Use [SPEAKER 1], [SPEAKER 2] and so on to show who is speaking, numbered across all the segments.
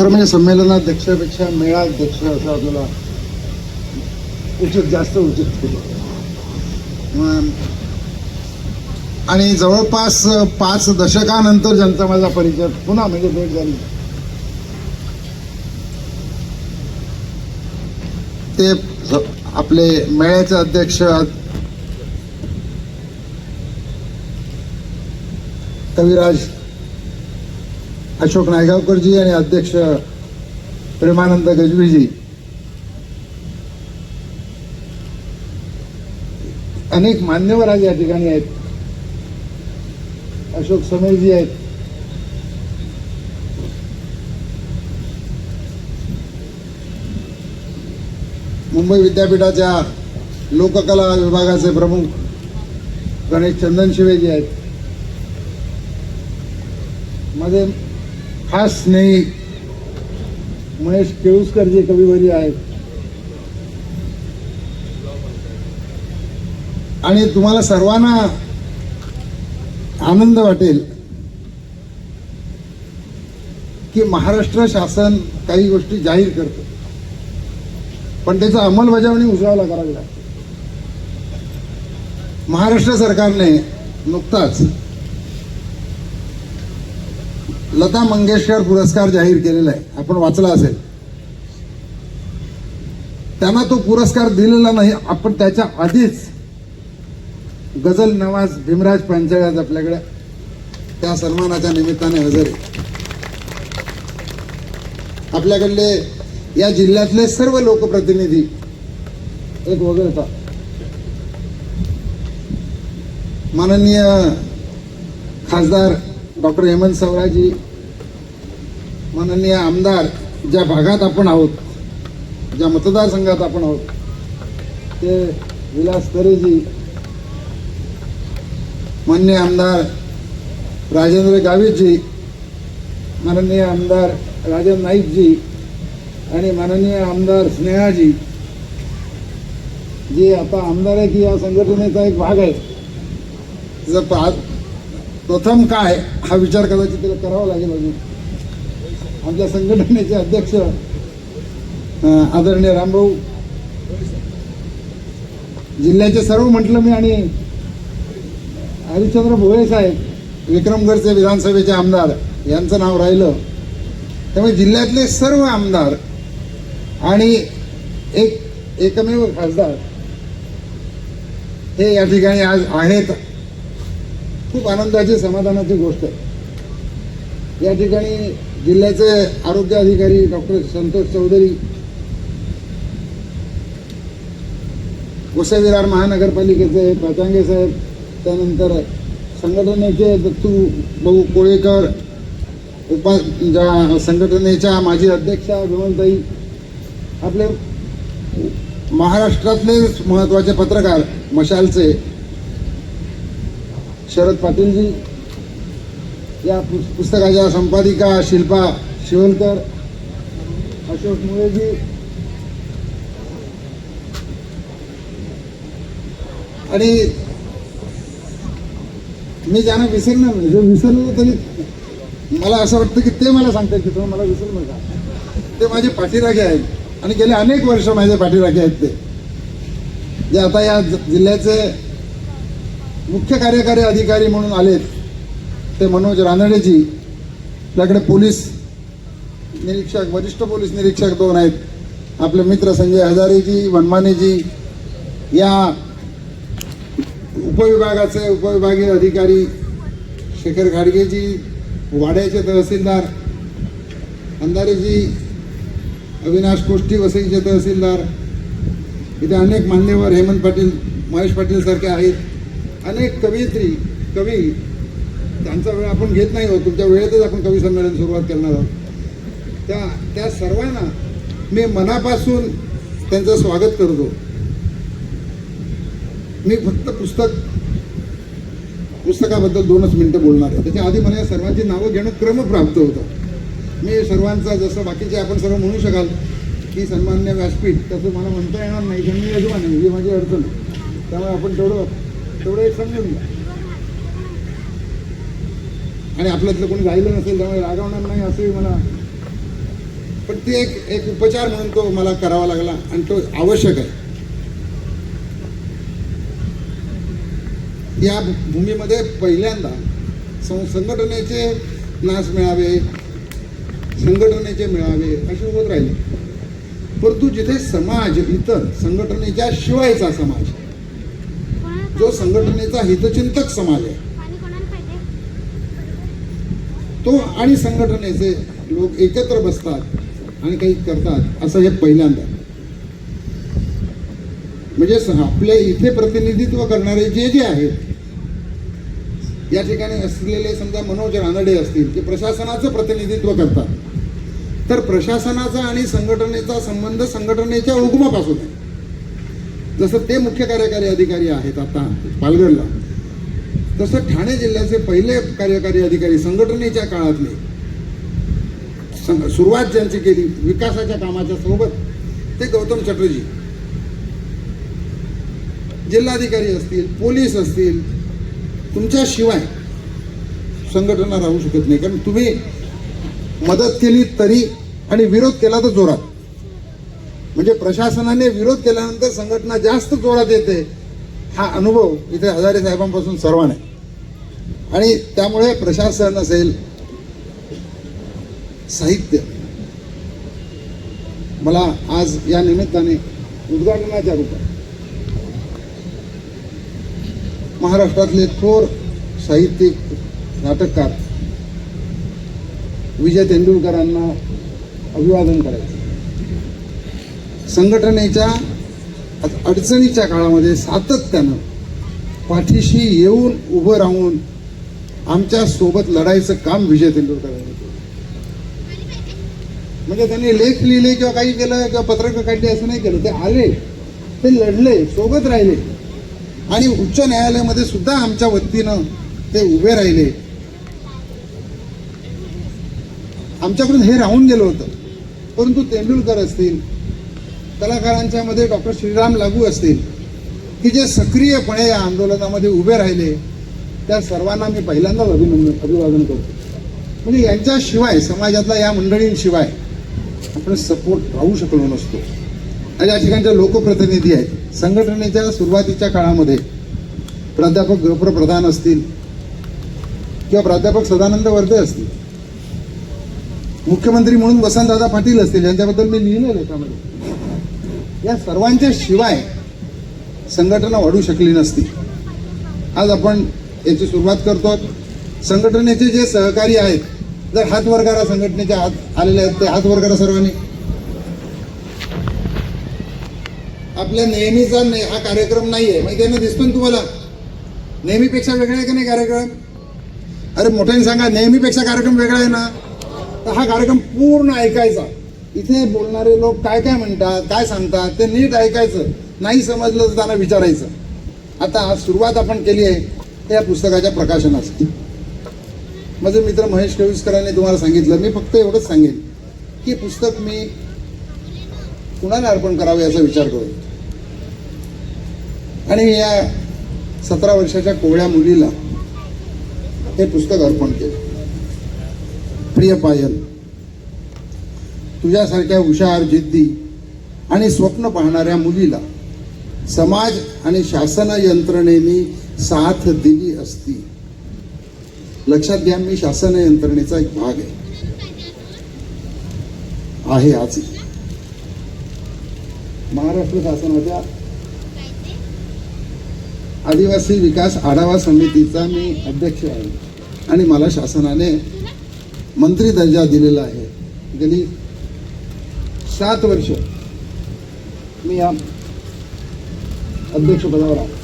[SPEAKER 1] खरं म्हणजे संमेलनाध्यक्षापेक्षा मेळाध्यक्ष असं आपल्याला उचित जास्त उचित केलं. आणि जवळपास पाच दशकानंतर ज्यांचा माझा परिचय पुन्हा म्हणजे भेट झाली. ते आपले मेळ्याचे अध्यक्ष कविराज अशोक नायगावकरजी आणि अध्यक्ष प्रेमानंद गजबीजी अनेक मान्यवर आज या ठिकाणी आहेत. अशोक समीरजी आहेत. मुंबई विद्यापीठाच्या लोककला विभागाचे प्रमुख गणेश चंदन शिवेजी आहेत. माझे खास स्नेही महेश केळुसकरजी कविवरी आहेत. आणि तुम्हाला सर्वांना आनंद वाटेल की महाराष्ट्र शासन काही गोष्टी जाहीर करतं. पण त्याचं अंमलबजावणी उजळावला करावी लागते. महाराष्ट्र सरकारने नुकताच लता मंगेशकर पुरस्कार जाहीर केलेला आहे. आपण वाचला असेल. त्यांना तो पुरस्कार दिलेला नाही. आपण त्याच्या आधीच गझल नवाज भीमराज पांचाळ आज आपल्याकडे त्या सन्मानाच्या निमित्ताने हजर आहे. आपल्याकडले या जिल्ह्यातले सर्व लोकप्रतिनिधी एक वगळता. माननीय खासदार डॉक्टर हेमंत सवराजी माननीय आमदार ज्या भागात आपण आहोत ज्या मतदारसंघात आपण आहोत ते विलास तरेजी मान्य आमदार राजेंद्र गावितजी माननीय आमदार राजन नाईकजी आणि माननीय आमदार स्नेहाजी जे आता आमदार आहे की या संघटनेचा एक भाग आहे. तिचं पा प्रथम काय हा विचार कदाचित तिला करावा लागेल अजून. आमच्या संघटनेचे अध्यक्ष आदरणीय रामभाऊ. जिल्ह्याचे सर्व म्हटलं मी आणि हरिश्चंद्र भोळे साहेब विक्रमगडचे विधानसभेचे आमदार यांचं नाव राहिलं. त्यामुळे जिल्ह्यातले सर्व आमदार आणि एक एकमेव खासदार हे या ठिकाणी आज आहेत. खूप आनंदाची समाधानाची गोष्ट आहे. या ठिकाणी जिल्ह्याचे आरोग्य अधिकारी डॉक्टर संतोष चौधरी विरार महानगरपालिकेचे पाचांगे साहेब त्यानंतर संघटनेचे दत्तू भाऊ कोळेकर उपा ज्या संघटनेच्या माजी अध्यक्षा विमलताई आपले महाराष्ट्रातले महत्त्वाचे पत्रकार मशालचे शरद पाटीलजी या पुस- पुस्तकाच्या संपादिका शिल्पा शिवलकर अशोक मुळेजी आणि मी ज्यांना विसरणार म्हणजे नाही जर विसरलो तरी मला असं वाटतं की ते मला सांगतात की तुम्ही मला विसरू नका. ते माझे पाठीराखे आहेत आणि गेले अनेक वर्ष माझे पाठीराखे आहेत ते. जे आता या ज- जिल्ह्याचे मुख्य कार्यकारी अधिकारी म्हणून आलेत ते मनोज रानडेजी. आपल्याकडे पोलीस निरीक्षक वरिष्ठ पोलीस निरीक्षक दोन आहेत. आपले मित्र संजय हजारेजी वनमानेजी या उपविभागाचे उपविभागीय अधिकारी शेखर घाडगेजी वाड्याचे तहसीलदार अंधारेजी अविनाश कोष्टी वसईचे तहसीलदार. इथे अनेक मान्यवर हेमंत पाटील महेश पाटील सारखे आहेत. अनेक कवयित्री कवी त्यांचा वेळ आपण घेत नाही आहोत. तुमच्या वेळेतच आपण कवी संमेलन सुरुवात करणार आहोत. त्या त्या सर्वांना मी मनापासून त्यांचं स्वागत करतो. मी फक्त पुस्तक पुस्तकाबद्दल दोनच मिनटं बोलणार आहे. त्याच्या आधी मला या सर्वांची नावं घेणं क्रमप्राप्त होतं. मी सर्वांचा जसं बाकीचे आपण सर्व म्हणू शकाल की सन्मान्य व्यासपीठ तसं मला म्हणता येणार नाही कारण मी यजमान आहे ही माझी अडचण त्यामुळे आपण तेवढं तेवढं एक समजून घ्या. आणि आपल्यातलं कोणी राहिलं नसेल त्यामुळे रागवणार नाही असंही मला पण ती एक एक उपचार म्हणून तो मला करावा लागला आणि तो आवश्यक आहे. या भूमीमध्ये पहिल्यांदा सं- संघटनेचे नाश मिळावे संघटनेचे मिळावे असे होत राहिले. परंतु जिथे समाज इतर संघटनेच्या शिवायचा समाज जो संघटनेचा हितचिंतक समाज आहे तो आणि संघटनेचे लोक एकत्र बसतात आणि काही करतात असं हे पहिल्यांदा. म्हणजे आपल्या इथे प्रतिनिधित्व करणारे जे जे आहेत या ठिकाणी असलेले समजा मनोज रानडे असतील ते प्रशासनाचं प्रतिनिधित्व करतात. तर प्रशासनाचा आणि संघटनेचा संबंध संघटनेच्या उगमापासून आहे. जसं ते मुख्य कार्यकारी अधिकारी आहेत आता पालघरला. तसं ठाणे जिल्ह्याचे पहिले कार्यकारी अधिकारी संघटनेच्या काळातले सुरुवात ज्यांची केली विकासाच्या कामाच्या सोबत ते गौतम चटर्जी. जिल्हाधिकारी असतील पोलीस असतील तुमच्याशिवाय संघटना राहू शकत नाही. कारण तुम्ही मदत केली तरी आणि विरोध केला तर जोरात. म्हणजे प्रशासनाने विरोध केल्यानंतर संघटना जास्त जोरात येते हा अनुभव इथे हजारे साहेबांपासून सर्वांना आहे. आणि त्यामुळे प्रशासन असेल साहित्य. मला आज या निमित्ताने उद्घाटनाच्या रूपात महाराष्ट्रातले थोर साहित्यिक नाटककार विजय तेंडुलकरांना अभिवादन करायचं. संघटनेच्या अडचणीच्या काळामध्ये सातत्यानं पाठीशी येऊन उभं राहून आमच्यासोबत लढायचं काम विजय तेंडुलकरांनी केलं. म्हणजे त्यांनी लेख लिहिले किंवा काही केलं किंवा पत्रकं काढली असं नाही केलं. ते आले ते लढले सोबत राहिले. आणि उच्च न्यायालयामध्ये सुद्धा आमच्या वतीनं ते उभे राहिले. आमच्याकडून हे राहून गेलं होतं. परंतु तेंडुलकर असतील कलाकारांच्या मध्ये डॉक्टर श्रीराम लागू असतील की जे सक्रियपणे या आंदोलनामध्ये उभे राहिले त्या सर्वांना मी पहिल्यांदाच अभिनंदन अभिवादन करतो. म्हणजे यांच्याशिवाय समाजातल्या या मंडळींशिवाय आपण सपोर्ट राहू शकलो नसतो. आणि या ठिकाणच्या लोकप्रतिनिधी आहेत. संघटनेच्या सुरुवातीच्या काळामध्ये प्राध्यापक गौप्र प्रधान असतील किंवा प्राध्यापक सदानंद वर्दे असतील. मुख्यमंत्री म्हणून वसंतदादा पाटील असतील यांच्याबद्दल मी लिहिलं लेखामध्ये या सर्वांच्या शिवाय संघटना वाढू शकली नसती. आज आपण याची सुरुवात करतो संघटनेचे जे सहकारी आहेत जर हात वर संघटनेच्या हात आलेले आहेत ते हात सर्वांनी. आपल्या नेहमीचा ने- हा कार्यक्रम नाहीये. माहिती आहे ना दिसतो ना तुम्हाला? नेहमीपेक्षा वेगळा आहे का नाही कार्यक्रम? अरे मोठ्याने सांगा नेहमीपेक्षा कार्यक्रम वेगळा आहे ना? तर हा कार्यक्रम पूर्ण ऐकायचा. इथे बोलणारे लोक काय काय म्हणतात काय सांगतात ते नीट ऐकायचं. नाही समजलं तर त्यांना विचारायचं. आता आज सुरुवात आपण केली आहे त्या या पुस्तकाच्या प्रकाशनासाठी. माझे मित्र महेश कविस्करांनी तुम्हाला सांगितलं मी फक्त एवढंच सांगेन की पुस्तक मी कुणाला अर्पण करावं याचा विचार करू आणि या सतरा वर्षाच्या कोवळ्या मुलीला हे पुस्तक अर्पण केलं. प्रिय पायल तुझ्यासारख्या हुशार जिद्दी आणि स्वप्न पाहणाऱ्या मुलीला समाज आणि शासन यंत्रणेने साथ दिली असती. लक्षात घ्या मी शासन यंत्रणेचा एक भाग आहे. आहे आज. महाराष्ट्र शासनाच्या आदिवासी विकास आढावा समितीचा मी अध्यक्ष आहे आणि मला शासनाने मंत्री दर्जा दिलेला आहे. गेली सात वर्ष. मी या अध्यक्षपदावर आलो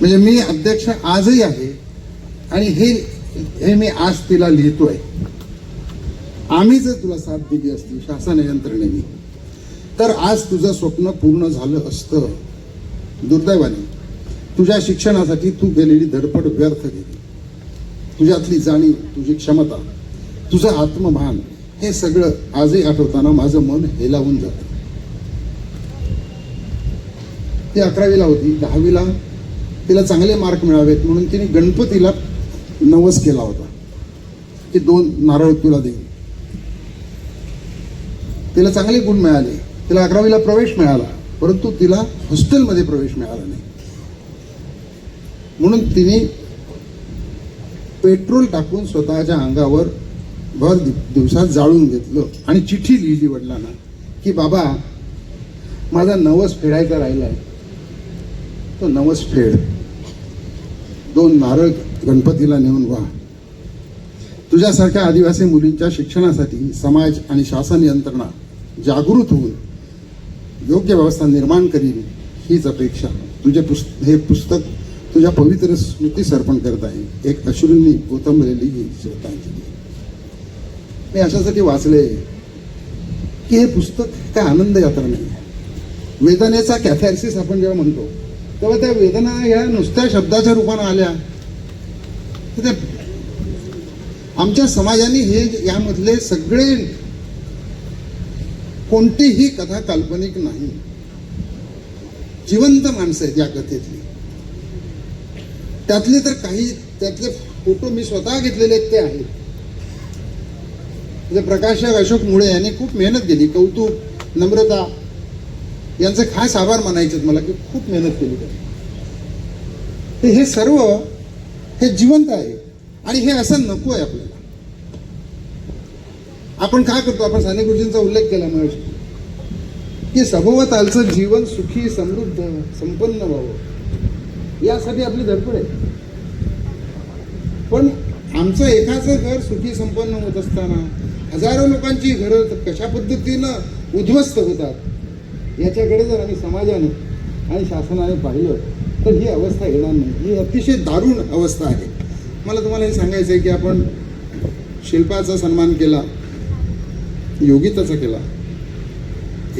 [SPEAKER 1] म्हणजे मी अध्यक्ष आजही आहे आणि हे हे मी आज तिला लिहितोय. आम्ही जर तुला साथ दिली असती शासन यंत्रणेने तर आज तुझं स्वप्न पूर्ण झालं असतं. दुर्दैवाने. तुझ्या शिक्षणासाठी तू गेलेली धडपड व्यर्थ गेली. तुझ्यातली जाणीव तुझी क्षमता तुझं आत्मभान हे सगळं आजही आठवताना माझं मन हेलावून जातं. ती अकरावीला होती दहावीला तिला चांगले मार्क मिळावेत म्हणून तिने गणपतीला नवस केला होता. की दोन नारळ तुला देईन. तिला चांगले गुण मिळाले. तिला अकरावीला प्रवेश मिळाला परंतु तिला हॉस्टेलमध्ये प्रवेश मिळाला नाही. म्हणून तिने पेट्रोल टाकून स्वतःच्या अंगावर भर दिवसात जाळून घेतलं. आणि चिठ्ठी लिहिली वडिलांना की बाबा माझा नवस फेडायचा राहिला आहे तो नवस फेड. दोन नारळ गणपतीला नेऊन वा तुझ्यासारख्या आदिवासी मुलींच्या शिक्षणासाठी समाज आणि शासन यंत्रणा जागृत होऊन योग्य व्यवस्था निर्माण करील हीच अपेक्षा. तुझे पुस्त हे पुस्तक तुझ्या पवित्र स्मृतीस अर्पण करत आहे. एक अश्रूंनी गोतंबलेली ही श्रद्धांजली. मी अशासाठी वाचले की हे पुस्तक काय आनंद यात्रा नाही. आहे वेदनेचा कॅथॅरसिस आपण जेव्हा म्हणतो तेव्हा त्या वेदना ह्या नुसत्या शब्दाच्या रूपानं आल्या. तर त्या आमच्या समाजाने हे यामधले सगळे कोणतीही कथा काल्पनिक नाही. जिवंत माणसं आहेत या कथेतली. त्यातले तर काही त्यातले फोटो मी स्वतः घेतलेले आहेत ते आहेत. म्हणजे प्रकाशक अशोक मुळे यांनी खूप मेहनत केली कौतुक नम्रता. यांचे खास आभार मानायचे मला की खूप मेहनत केली तर हे सर्व हे जिवंत आहे आणि हे असं नको आहे आपल्याला. आपण काय करतो? आपण साने गुरुजींचा उल्लेख केला महेश की सभोवतालचं जीवन सुखी समृद्ध संपन्न व्हावं. यासाठी आपली धडपड आहे. पण आमचं एकाचं घर सुखी संपन्न होत असताना हजारो लोकांची घरं कशा पद्धतीनं उद्ध्वस्त होतात याच्याकडे जर आम्ही समाजाने आणि शासनाने पाहिलं तर ही अवस्था येणार नाही. ही अतिशय दारुण अवस्था आहे. मला तुम्हाला हे सांगायचं आहे की आपण शिल्पाचा सन्मान केला योगिताचा केला.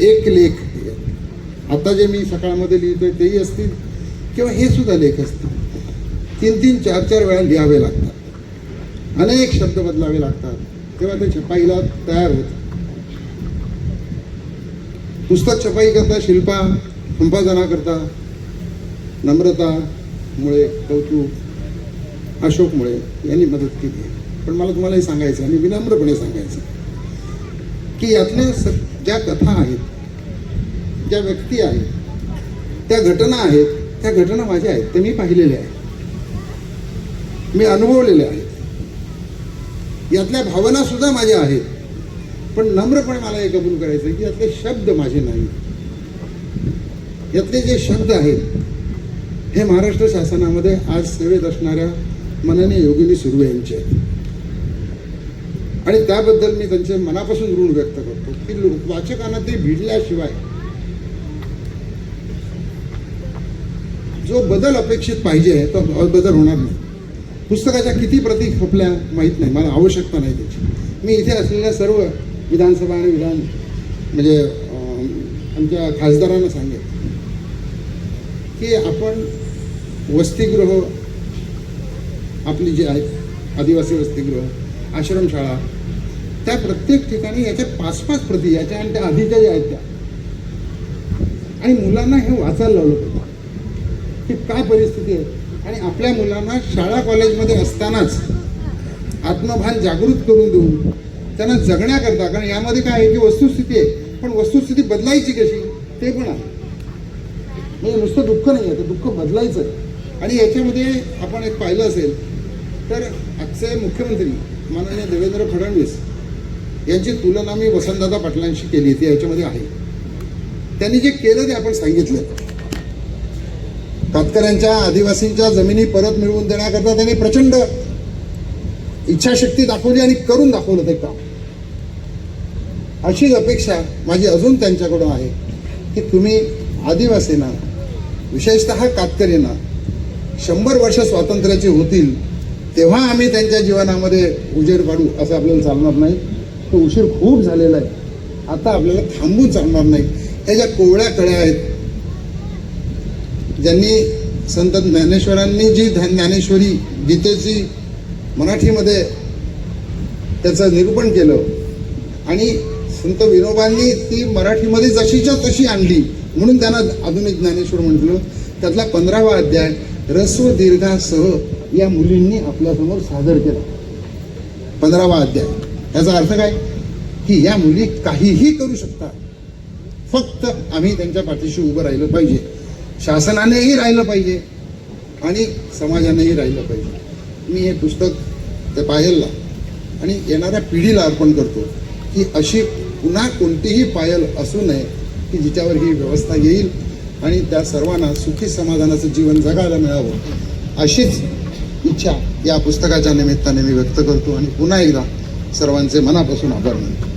[SPEAKER 1] एक लेख आता जे मी सकाळमध्ये लिहितोय तेही असतील किंवा हे सुद्धा लेख असतील. तीन तीन चार चार वेळा लिहावे लागतात. अनेक शब्द बदलावे लागतात. तेव्हा ते छपाईला तयार होत. पुस्तक छपाई करता शिल्पा संपादना करता नम्रता मुळे कौतुक अशोक मुळे यांनी मदत केली. पण मला तुम्हाला हे सांगायचं आणि विनम्रपणे सांगायचं की यातल्या स- ज्या कथा आहेत ज्या व्यक्ती आहेत त्या घटना आहेत त्या घटना माझ्या आहेत ते मी पाहिलेल्या आहेत. मी अनुभवलेल्या आहेत. यातल्या भावना सुद्धा माझ्या आहेत. पण नम्रपणे मला हे कबूल करायचं आहे की यातले शब्द माझे नाही. यातले जे शब्द आहेत हे महाराष्ट्र शासनामध्ये आज सेवेत असणाऱ्या मनाने योगिनी सुर्वे यांचे आहेत. आणि त्याबद्दल मी त्यांचे मनापासून ऋण व्यक्त करतो की वाचकांना ते भिडल्याशिवाय जो बदल अपेक्षित पाहिजे तो बदल होणार नाही. पुस्तकाच्या किती प्रती खपल्या माहीत नाही मला आवश्यकता नाही त्याची. मी इथे असलेल्या सर्व विधानसभा आणि विधान म्हणजे आमच्या खासदारांना सांगेन की आपण वसतिगृह आपली जी आहेत आदिवासी वसतिगृह आश्रमशाळा त्या प्रत्येक ठिकाणी याच्या पाच पाच प्रती याच्या आणि त्या आधीच्या ज्या आहेत त्या. आणि मुलांना हे वाचायला लावलं पाहिजे. की काय परिस्थिती आहे? आणि आपल्या मुलांना शाळा कॉलेजमध्ये असतानाच आत्मभान जागृत करून देऊन त्यांना जगण्याकरता कारण यामध्ये काय आहे की वस्तुस्थिती आहे. पण वस्तुस्थिती बदलायची कशी? ते पण आहे. म्हणजे नुसतं दुःख नाही आहे. तर दुःख बदलायचं आहे. आणि याच्यामध्ये आपण एक पाहिलं असेल तर आजचे मुख्यमंत्री माननीय देवेंद्र फडणवीस यांची तुलना मी वसंतदादा पाटलांशी केली ती याच्यामध्ये आहे. त्यांनी जे केलं ते आपण सांगितलं. कातकऱ्यांच्या आदिवासींच्या जमिनी परत मिळवून देण्याकरता त्यांनी प्रचंड इच्छाशक्ती दाखवली आणि करून दाखवलं ते काम. अशीच अपेक्षा माझी अजून त्यांच्याकडून आहे की तुम्ही आदिवासींना विशेषतः कातकरींना शंभर वर्ष स्वातंत्र्याची होतील तेव्हा आम्ही त्यांच्या जीवनामध्ये उजेड काढू असं आपल्याला चालणार नाही. तो उशीर खूप झालेला आहे. आता आपल्याला थांबून चालणार नाही. ह्या ज्या कोवळ्या कळ्या आहेत ज्यांनी संत ज्ञानेश्वरांनी जी ध्या- ज्ञानेश्वरी गीतेची मराठीमध्ये त्याचं निरूपण केलं आणि संत विनोबांनी ती मराठीमध्ये जशीच्या तशी आणली म्हणून त्यांना आधुनिक ज्ञानेश्वर म्हटलं. त्यातला पंधरावा अध्याय रस्व दीर्घासह या मुलींनी आपल्यासमोर सादर केला. पंधरावा अध्याय. याचा अर्थ काय? की या मुली काहीही करू शकतात. फक्त आम्ही त्यांच्या पाठीशी उभं राहिलं पाहिजे. शासनानेही राहिलं पाहिजे आणि समाजानेही राहिलं पाहिजे. मी हे पुस्तक ते पायलला आणि येणाऱ्या पिढीला अर्पण करतो की अशी पुन्हा कोणतीही पायल असू नये की जिच्यावर ही व्यवस्था येईल आणि त्या सर्वांना सुखी समाधानाचं जीवन जगायला मिळावं अशीच इच्छा या पुस्तकाच्या निमित्ताने मी व्यक्त करतो. आणि पुन्हा एकदा सर्वांचे मनापासून आभार मानतो.